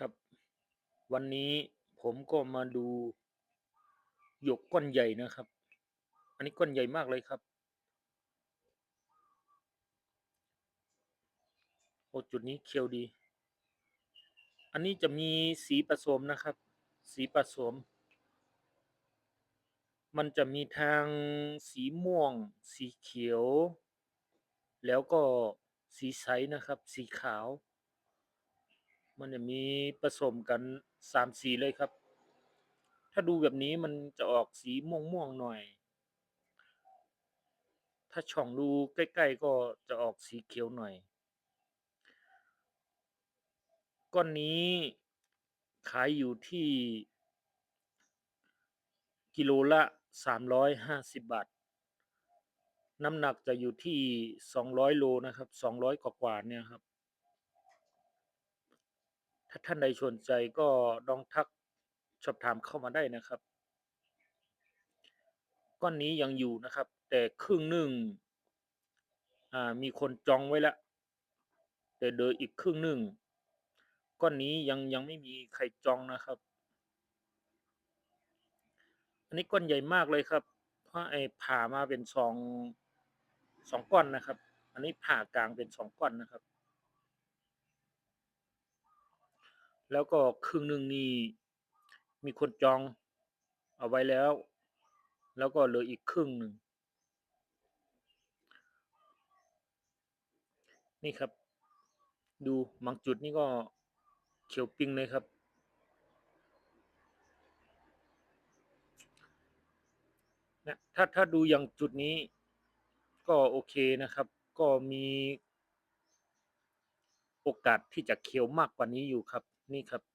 ครับ วันนี้ผมก็มาดูหยกก้อนใหญ่นะครับ อันนี้ก้อนใหญ่มากเลยครับโอ้จุดนี้เขียวดี อันนี้จะมีสีผสมนะครับ สีผสม มันจะมีทางสีม่วง สีเขียว แล้วก็สีใสนะครับ สีขาว มันจะมีผสมกันสามสีเลยครับ ถ้าดูแบบนี้มันจะออกสีม่วงๆหน่อย ถ้าช่องดูใกล้ ๆ ก็จะออกสีเขียวหน่อย ก้อนนี้ขายอยู่ที่ กิโลละ 350 บาท น้ำหนักจะอยู่ที่ 200 โลนะครับ 200 กว่าๆเนี่ยครับ ถ้าท่านใดสนใจก็ลองทักสอบถามเข้ามาได้นะครับ ก้อนนี้ยังอยู่นะครับ แต่ครึ่งหนึ่งมีคนจองไว้แล้วแต่เหลืออีกครึ่งหนึ่งก้อนนี้ยังยังไม่มีใครจองนะครับ อันนี้ก้อนใหญ่มากเลยครับ เพราะไอ้ผ่ามาเป็นสองสองก้อนนะครับ อันนี้ผ่ากลางเป็นสองก้อนนะครับ แล้วก็ครึ่งหนึ่งนี่มีคนจองเอาไว้แล้ว แล้วก็เหลืออีกครึ่งหนึ่งนี่ครับ ดูบางจุดนี่ก็เขียวปิ้งเลยครับ นะถ้าถ้าดูอย่างจุดนี้ก็โอเคนะครับ ก็มีโอกาสที่จะเขียวมากกว่านี้อยู่ครับ นี่ครับ